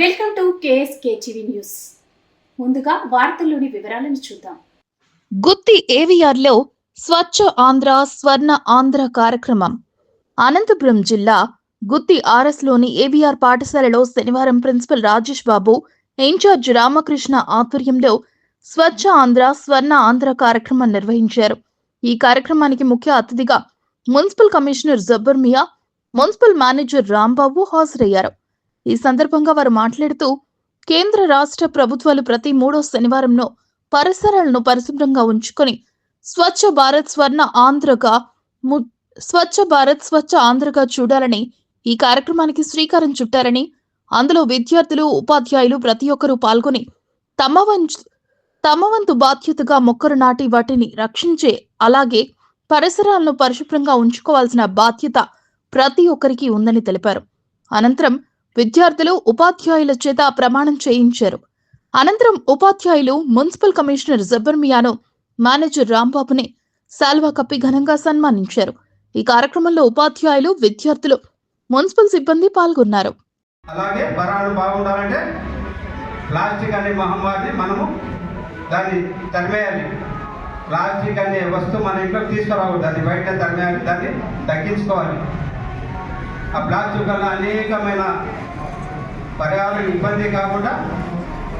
Welcome to KSK TV news. ముందుగా వార్తల్లోని వివరాలను చూద్దాం. గుత్తి ఏవిఆర్లో స్వచ్ఛ ఆంధ్ర స్వర్ణ ఆంధ్ర కార్యక్రమం. అనంతపురం జిల్లా గుత్తి ఆర్ఎస్లోని ఏవిఆర్ పాఠశాలలో శనివారం principal Rajesh Babu in charge Ramakrishna ఆధ్వర్యంలో స్వచ్ఛ ఆంధ్ర స్వర్ణ ఆంధ్ర కార్యక్రమం నిర్వహించారు. ఈ కార్యక్రమానికి ముఖ్య అతిథిగా municipal commissioner Jabbar Miya municipal manager Rambabu హాజరయ్యారు. ఈ సందర్భంగా వారు మాట్లాడుతూ కేంద్ర రాష్ట్ర ప్రభుత్వాలు ప్రతి మూడో శనివారంలో పరిసరాలను పరిశుభ్రంగా ఉంచుకొని స్వచ్ఛ భారత్ స్వర్ణ ఆంధ్రగా ము- స్వచ్ఛ భారత్ స్వచ్ఛ ఆంధ్రగా చూడాలని ఈ కార్యక్రమానికి శ్రీకారం చుట్టారని అందులో విద్యార్థులు ఉపాధ్యాయులు ప్రతి ఒక్కరూ పాల్గొని తమ వంచు తమ వంతు బాధ్యతగా మొక్కలు నాటి వాటిని రక్షించే అలాగే పరిసరాలను పరిశుభ్రంగా ఉంచుకోవాల్సిన బాధ్యత ప్రతి ఒక్కరికి ఉందని తెలిపారు. అనంతరం విద్యార్థులు ఉపాధ్యాయుల చేత ప్రమాణం చేయించారు. అనంతరం ఉపాధ్యాయులు మున్సిపల్ కమిషనర్ జబ్బర్మియాను మేనేజర్ రాంబాబుని శాల్వా కప్పి ఘనంగా సన్మానించారు. ఈ కార్యక్రమంలో ఉపాధ్యాయులు విద్యార్థులు మున్సిపల్ సిబ్బంది పాల్గొన్నారు. అలాగే బరాలు బాగుండాలంటే ప్లాస్టిక్ అనే మహమ్మారిని మనము దాన్ని తరిమేయాలి. ప్లాస్టిక్ అనే వస్తువు మన ఇంట్లోకి తీసుకురావద్దు దాన్ని బయట తరిమేయాలి. దాన్ని తగ్గించుకోవాలి. ఆ ప్లాస్టిక్ వల్ల అనేకమైన పర్యావరణ ఇబ్బంది కాకుండా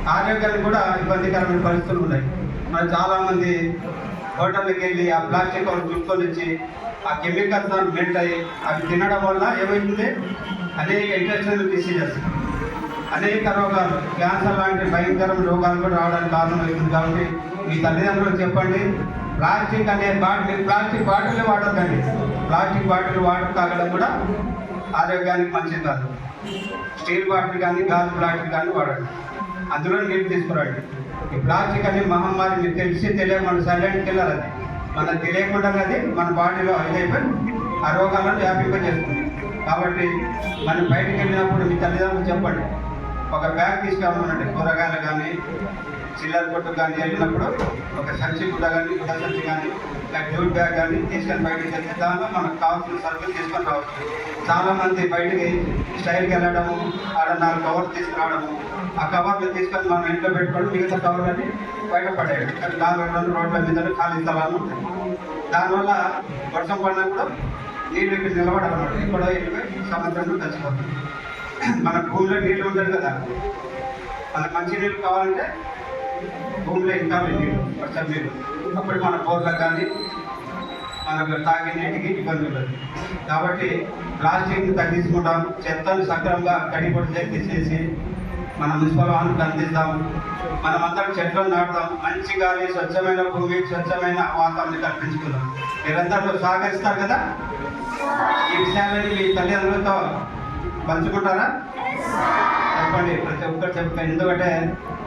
ఆరోగ్యానికి కూడా ఇబ్బందికరమైన పరిస్థితులు ఉన్నాయి. మరి చాలామంది హోటళ్ళకి వెళ్ళి ఆ ప్లాస్టిక్ కవర్ చుట్టుకొని వచ్చి ఆ కెమికల్స్ మెల్ట్ అయ్యి అవి తినడం వల్ల ఏమైతుంది? అనేక ఇంటెస్టైన్ డిసీజెస్. అనేక రోగాలు. క్యాన్సర్ లాంటి భయంకరమైన రోగాలు కూడా రావడానికి కారణమవుతుంది కాబట్టి మీ తల్లిదండ్రులు చెప్పండి. ప్లాస్టిక్ అనే బాటిల్ ప్లాస్టిక్ బాటిల్ వాడద్దండి. ప్లాస్టిక్ బాటిల్ వాటర్ తాగడం కూడా ఆరోగ్యానికి మంచిది కాదు. స్టీల్ బాటిల్ కానీ గాజు ప్లాస్టిక్ కానీ వాడండి అందులో నీళ్ళు తీసుకురండి ఈ ప్లాస్టిక్ అనే మహమ్మారి మీకు తెలిసి తెలియక మన సైలెంట్ కిల్లర్ అది. మనకు తెలియకుండా అది మన బాడీలో ఇదైపోయి ఆ రోగాలను వ్యాపింపజేస్తుంది. కాబట్టి మనం బయటికి వెళ్ళినప్పుడు మీ తల్లిదండ్రులు చెప్పండి. ఒక బ్యాగ్ తీసుకురామనండి. కూరగాయలు కానీ చిల్లర కొట్టు కానీ వెళ్ళినప్పుడు ఒక సంచి గుడ్డ కానీ గుడ్డ సంచి కానీ లేక బ్యాగ్ కానీ తీసుకొని బయటకు వెళ్తే దానిలో మనకు కావాల్సిన సరుకులు తీసుకొని రావచ్చు. చాలామంది బయటికి స్టైల్కి వెళ్ళడము ఆడ నాలుగు కవర్లు తీసుకురావడము ఆ కవర్లు తీసుకొని మనం ఇంట్లో పెట్టుకొని మిగతా కవర్లని బయట పడేయండి. కానీ నాలుగు రెండు రోడ్ల మీద ఖాళీ స్థలాలు ఉంటాయి. దానివల్ల వర్షం పడినప్పుడు నీళ్ళు ఇక్కడ నిలబడాలన్నమాట ఇక్కడ వెళ్ళిపోయి సముద్రంలో కలిసిపోతుంది. మన భూమిలో నీళ్ళు ఉండదు కదా. మనకు మంచి నీళ్ళు కావాలంటే భూమిలో ఇంకా నీళ్ళు వర్షం నీళ్ళు అప్పుడు మన బోర్లకు కానీ మనకు తాగే నీటికి ఇబ్బంది ఉండదు. కాబట్టి ప్లాస్టిక్ని తగ్గించుకుంటాం చెత్తను సక్రమంగా కడిపడి తీసేసి మన మున్సిపల్ వాళ్ళకి అందిస్తాం మనం అందరం చెట్లను నాటుదాం మంచి గాలి స్వచ్ఛమైన భూమి స్వచ్ఛమైన వాతావరణం కల్పించుకుందాం. మీరందరూ సహకరిస్తారు కదా? ఈ విషయాలని మీ తల్లిదండ్రులతో పంచుకుంటారా? చెప్పండి ప్రతి ఒక్కరు చెప్తారు ఎందుకంటే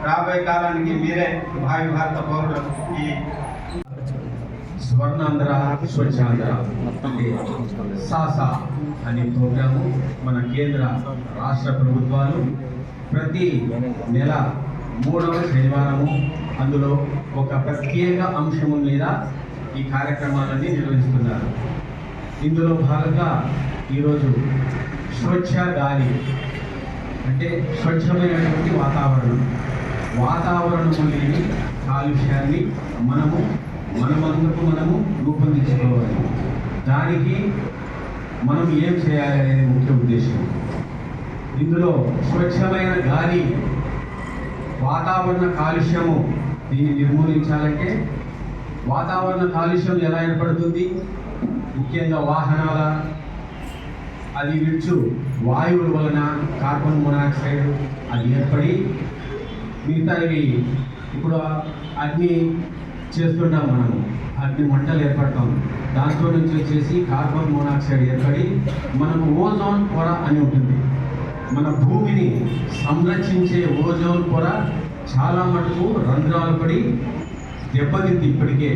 రాబోయే కాలానికి మీరే భావి భారత పౌరులు ఈ స్వర్ణాంధ్ర స్వచ్ఛాంధ్ర సాసా అనే ప్రోగ్రాము మన కేంద్ర రాష్ట్ర ప్రభుత్వాలు ప్రతి నెల మూడవ శనివారము అందులో ఒక ప్రత్యేక అంశము మీద ఈ కార్యక్రమాలన్నీ నిర్వహిస్తున్నారు. ఇందులో భాగంగా ఈరోజు స్వచ్ఛ గాలి అంటే స్వచ్ఛమైనటువంటి వాతావరణం. వాతావరణము లేని కాలుష్యాన్ని మనము మనమందుకు మనము రూపొందించుకోవాలి దానికి మనం ఏం చేయాలి అనేది ముఖ్య ఉద్దేశం. ఇందులో స్వచ్ఛమైన గాలి వాతావరణ కాలుష్యము దీన్ని నిర్మూలించాలంటే వాతావరణ కాలుష్యం ఎలా ఏర్పడుతుంది? ముఖ్యంగా వాహనాల అది విడుచు వాయువుల వలన కార్బన్ మొనాక్సైడ్ అది ఏర్పడి మిగతావి ఇప్పుడు అగ్ని చేస్తుంటాం మనము అగ్ని మంటలు ఏర్పడతాం. దాంట్లో నుంచి వచ్చేసి కార్బన్ మోనాక్సైడ్ ఏర్పడి మనకు ఓజోన్ పొర అని ఉంటుంది. మన భూమిని సంరక్షించే ఓజోన్ పొర చాలా మటుకు రంధ్రాలు పడి దెబ్బతింది ఇప్పటికే.